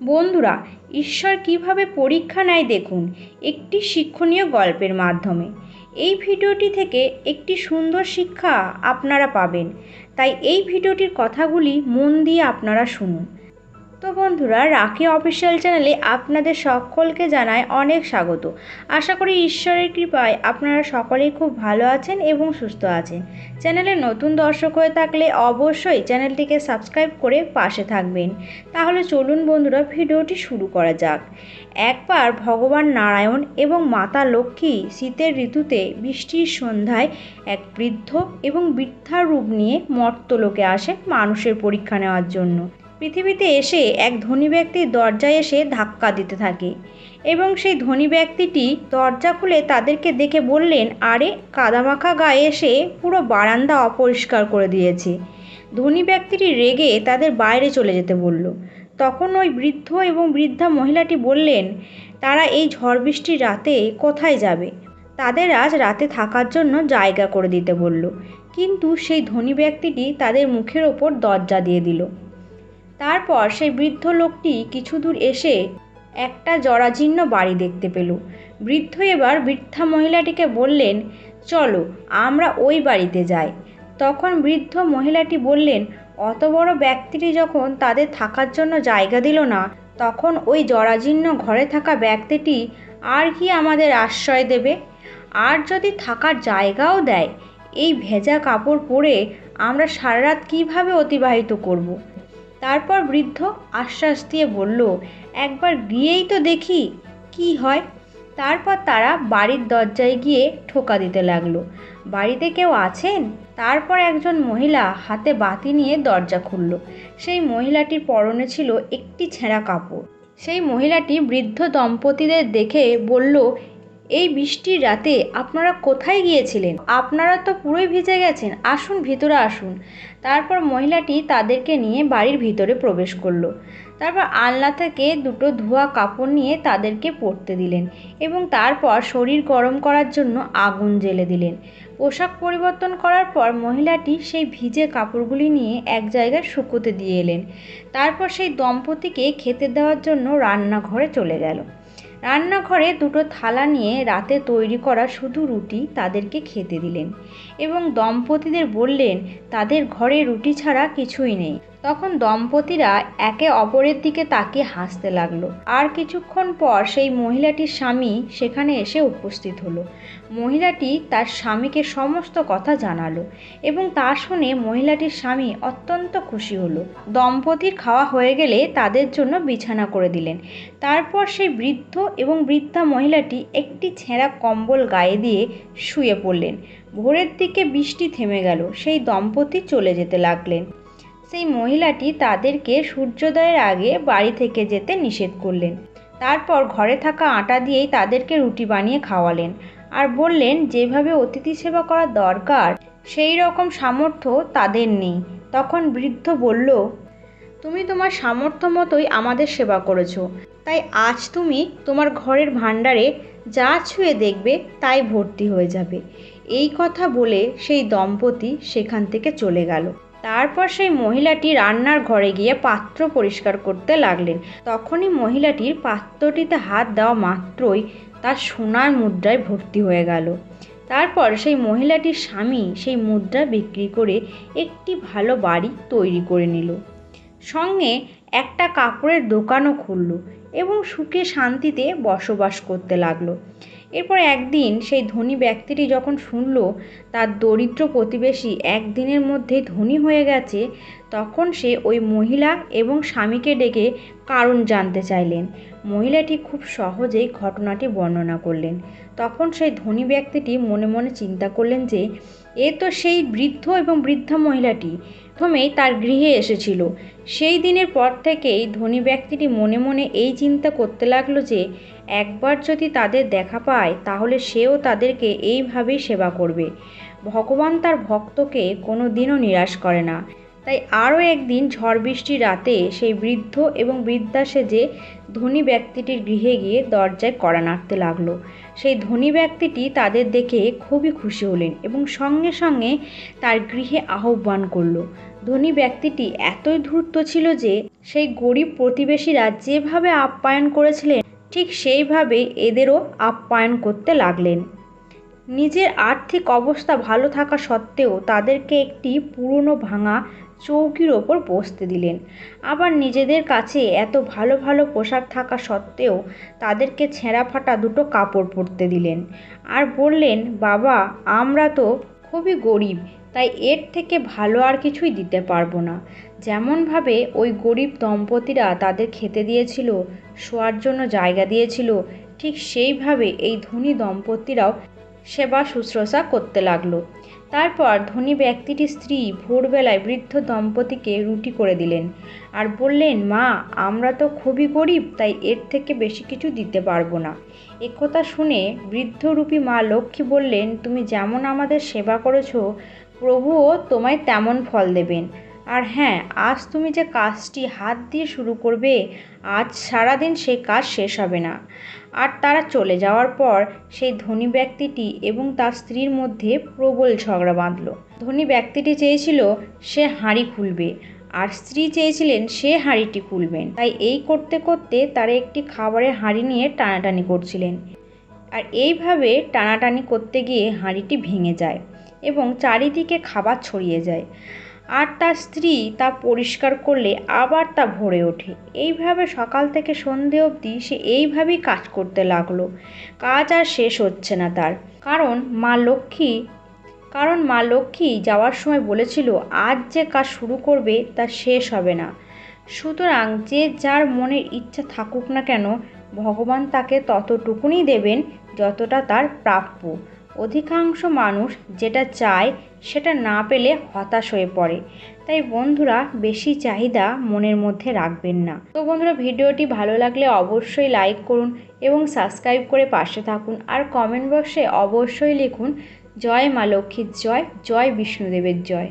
বন্ধুরা, ঈশ্বর কীভাবে পরীক্ষা নেয় দেখুন একটি শিক্ষণীয় গল্পের মাধ্যমে। এই ভিডিওটি থেকে একটি সুন্দর শিক্ষা আপনারা পাবেন। তাই এই ভিডিওটির কথাগুলি মন দিয়ে আপনারা শুনুন। তো বন্ধুরা, রাখি অফিসিয়াল চ্যানেলে আপনাদের সকলকে জানায় অনেক স্বাগত। আশা করি ঈশ্বরের কৃপায় আপনারা সকলেই খুব ভালো আছেন এবং সুস্থ আছেন। চ্যানেলে নতুন দর্শক হয়ে থাকলে অবশ্যই চ্যানেলটিকে সাবস্ক্রাইব করে পাশে থাকবেন। তাহলে চলুন বন্ধুরা, ভিডিওটি শুরু করা যাক। একবার ভগবান নারায়ণ এবং মাতা লক্ষ্মী শীতের ঋতুতে বৃষ্টির সন্ধ্যায় এক বৃদ্ধ এবং বৃদ্ধার রূপ নিয়ে মর্তলোকে আসেন মানুষের পরীক্ষা নেওয়ার জন্য। পৃথিবীতে এসে এক ধনী ব্যক্তির দরজায় এসে ধাক্কা দিতে থাকে এবং সেই ধনী ব্যক্তিটি দরজা খুলে তাদেরকে দেখে বললেন, আরে, কাদামাখা গায়ে এসে পুরো বারান্দা অপরিষ্কার করে দিয়েছে। ধনী ব্যক্তিটি রেগে তাদের বাইরে চলে যেতে বলল। তখন ওই বৃদ্ধ এবং বৃদ্ধা মহিলাটি বললেন, তারা এই ঝড় বৃষ্টির রাতে কোথায় যাবে? তাদের আজ রাতে থাকার জন্য জায়গা করে দিতে বলল। কিন্তু সেই ধনী ব্যক্তিটি তাদের মুখের ওপর দরজা দিয়ে দিল। তারপর সেই বৃদ্ধ লোকটি কিছু দূর এসে একটা জরাজীর্ণ বাড়ি দেখতে পেল। বৃদ্ধ এবার বৃদ্ধা মহিলাটিকে বললেন, চলো, আমরা ওই বাড়িতে যাই। তখন বৃদ্ধ মহিলাটি বললেন, অত বড় ব্যক্তিটি যখন তাদের থাকার জন্য জায়গা দিল না, তখন ওই জরাজীর্ণ ঘরে থাকা ব্যক্তিটি আর কি আমাদের আশ্রয় দেবে? আর যদি থাকার জায়গাও দেয়, এই ভেজা কাপড় পরে আমরা সারা রাত কীভাবে অতিবাহিত করব। তারপর বৃদ্ধ আশ্বাস দিয়ে বলল, একবার গিয়েই তো দেখি কি হয়। তারপর তারা বাড়ির দরজায় গিয়ে ঠোকা দিতে লাগল। বাড়িতে কেউ আছেন? তারপর একজন মহিলা হাতে বাতি নিয়ে দরজা খুলল। সেই মহিলাটির পরনে ছিল একটি ছেঁড়া কাপড়। সেই মহিলাটি বৃদ্ধ দম্পতিদের দেখে বলল এই বৃষ্টির রাতে আপনারা কোথায় গিয়েছিলেন? আপনারা তো পুরোই ভিজে গেছেন। আসুন, ভিতরে আসুন। তারপর মহিলাটি তাদেরকে নিয়ে বাড়ির ভিতরে প্রবেশ করল। তারপর আলনা থেকে দুটো ধোয়া কাপড় নিয়ে তাদেরকে পরতে দিলেন এবং তারপর শরীর গরম করার জন্য আগুন জ্বেলে দিলেন। পোশাক পরিবর্তন করার পর মহিলাটি সেই ভিজে কাপড়গুলি নিয়ে এক জায়গায় শুকোতে দিয়ে এলেন। তারপর সেই দম্পতিকে খেতে দেওয়ার জন্য রান্নাঘরে চলে গেল। রান্নাঘরে দুটো থালা নিয়ে রাতে তৈরি করা শুধু রুটি তাদেরকে খেতে দিলেন এবং দম্পতিদের বললেন, তাদের ঘরে রুটি ছাড়া কিছুই নেই। তখন দম্পতিরা একে অপরের দিকে তাকিয়ে হাসতে লাগল। আর কিছুক্ষণ পর সেই মহিলাটির স্বামী সেখানে এসে উপস্থিত হলো। মহিলাটি তার স্বামীকে সমস্ত কথা জানালো এবং তা শুনে মহিলাটির স্বামী অত্যন্ত খুশি হলো। দম্পতির খাওয়া হয়ে গেলে তাদের জন্য বিছানা করে দিলেন। তারপর সেই বৃদ্ধ এবং বৃদ্ধা মহিলাটি একটি ছেঁড়া কম্বল গায়ে দিয়ে শুয়ে পড়লেন। ভোরের দিকে বৃষ্টি থেমে গেল। সেই দম্পতি চলে যেতে লাগলেন। সেই মহিলাটি তাদেরকে সূর্যোদয়ের আগে বাড়ি থেকে যেতে নিষেধ করলেন। তারপর ঘরে থাকা আটা দিয়েই তাদেরকে রুটি বানিয়ে খাওয়ালেন আর বললেন, যেভাবে অতিথি সেবা করা দরকার, সেই রকম সামর্থ্য তাদের নেই। তখন বৃদ্ধ বলল, তুমি তোমার সামর্থ্য মতোই আমাদের সেবা করেছ। তাই আজ তুমি তোমার ঘরের ভাণ্ডারে যা ছুঁয়ে দেখবে তাই ভর্তি হয়ে যাবে। এই কথা বলে সেই দম্পতি সেখান থেকে চলে গেল। তারপর সেই মহিলাটি রান্নার ঘরে গিয়ে পাত্র পরিষ্কার করতে লাগলেন। তখনই মহিলাটির পাত্রটিতে হাত দেওয়া মাত্রই তার সোনার মুদ্রায় ভর্তি হয়ে গেল। তারপর সেই মহিলাটির স্বামী সেই মুদ্রা বিক্রি করে একটি ভালো বাড়ি তৈরি করে নিল। সঙ্গে একটা কাপড়ের দোকানও খুলল এবং সুখে শান্তিতে বসবাস করতে লাগল। এরপর একদিন সেই ধনী ব্যক্তিটি যখন শুনল, তার দরিদ্র প্রতিবেশী একদিনের মধ্যে ধনী হয়ে গেছে, তখন সে ওই মহিলা এবং স্বামীকে ডেকে কারণ জানতে চাইলেন। মহিলাটি খুব সহজেই ঘটনাটি বর্ণনা করলেন। তখন সেই ধনী ব্যক্তিটি মনে মনে চিন্তা করলেন যে, এ তো সেই বৃদ্ধ এবং বৃদ্ধা মহিলাটি। প্রথমেই তার গৃহে এসেছিল। সেই দিনের পর থেকেই ধনী ব্যক্তিটি মনে মনে এই চিন্তা করতে লাগল যে, একবার যদি তাদের দেখা পায়, তাহলে সেও তাদেরকে এইভাবেই সেবা করবে। ভগবান তার ভক্তকে কোনো দিনও নিরাশ করে না। তাই আরও একদিন ঝড় বৃষ্টির রাতে সেই বৃদ্ধ এবং বৃদ্ধা সেজে ধনী ব্যক্তিটির গৃহে গিয়ে দরজায় কড়া নাড়তে লাগল। সেই ধনী ব্যক্তিটি তাদের দেখে খুবই খুশি হলেন এবং সঙ্গে সঙ্গে তার গৃহে আহ্বান করল। ধনী ব্যক্তিটি এতই ধূর্ত ছিল যে সেই গরিব প্রতিবেশীরা যেভাবে আপ্যায়ন করেছিলেন, ঠিক সেইভাবে এদেরও আপ্যায়ন করতে লাগলেন। নিজের আর্থিক অবস্থা ভালো থাকা সত্ত্বেও তাদেরকে একটি পুরনো ভাঙা চৌকির ওপর বসতে দিলেন। আবার নিজেদের কাছে এত ভালো ভালো পোশাক থাকা সত্ত্বেও তাদেরকে ছেঁড়া ফাটা দুটো কাপড় পরতে দিলেন। আর বললেন, বাবা, আমরা তো খুবই গরিব, তাই এর থেকে ভালো আর কিছুই দিতে পারব না। যেমনভাবে ওই গরিব দম্পতিরা তাদের খেতে দিয়েছিল, শোয়ার জন্য জায়গা দিয়েছিল, ঠিক সেইভাবে এই ধনী দম্পতিরাও সেবা শুশ্রূষা করতে লাগল। তারপর ধনী ব্যক্তিটির স্ত্রী ভোরবেলায় বৃদ্ধ দম্পতিকে রুটি করে দিলেন আর বললেন, মা, আমরা তো খুবই গরিব, তাই এর থেকে বেশি কিছু দিতে পারব না। একথা শুনে বৃদ্ধরূপী মা লক্ষ্মী বললেন, তুমি যেমন আমাদের সেবা করেছ, প্রভুও তোমায় তেমন ফল দেবেন। আর হ্যাঁ আজ তুমি যে কাজটি হাত দিয়ে শুরু করবে, আজ সারাদিন সেই কাজ শেষ হবে না। আর তারা চলে যাওয়ার পর সেই ধনী ব্যক্তিটি এবং তার স্ত্রীর মধ্যে প্রবল ঝগড়া বাঁধল। ধনী ব্যক্তিটি চেয়েছিল, সে হাঁড়ি খুলবে। আর স্ত্রী চেয়েছিলেন, সে হাঁড়িটি খুলবেন তাই এই করতে করতে তারা একটি খাবারের হাঁড়ি নিয়ে টানাটানি করছিলেন। আর এইভাবে টানাটানি করতে গিয়ে হাঁড়িটি ভেঙে যায় এবং চারিদিকে খাবার ছড়িয়ে যায়। আর তার স্ত্রী তা পরিষ্কার করলে আবার তা ভরে ওঠে। এইভাবে সকাল থেকে সন্ধে অবধি সে এইভাবেই কাজ করতে লাগল। কাজ আর শেষ হচ্ছে না তার। কারণ মা লক্ষ্মী, কারণ মা লক্ষ্মী যাওয়ার সময় বলেছিল, আজ যে কাজ শুরু করবে তা শেষ হবে না। সুতরাং যে যার মনের ইচ্ছা থাকুক না কেন, ভগবান তাকে ততটুকুনি দেবেন যতটা তার প্রাপ্য। অধিকাংশ মানুষ যেটা চায় সেটা না পেলে হতাশ হয়ে পড়ে। তাই বন্ধুরা, বেশি চাহিদা মনের মধ্যে রাখবেন না। তো বন্ধুরা, ভিডিওটি ভালো লাগলে অবশ্যই লাইক করুন এবং সাবস্ক্রাইব করে পাশে থাকুন। আর কমেন্ট বক্সে অবশ্যই লিখুন, জয় মা লক্ষ্মীর জয় জয় বিষ্ণুদেবের জয়।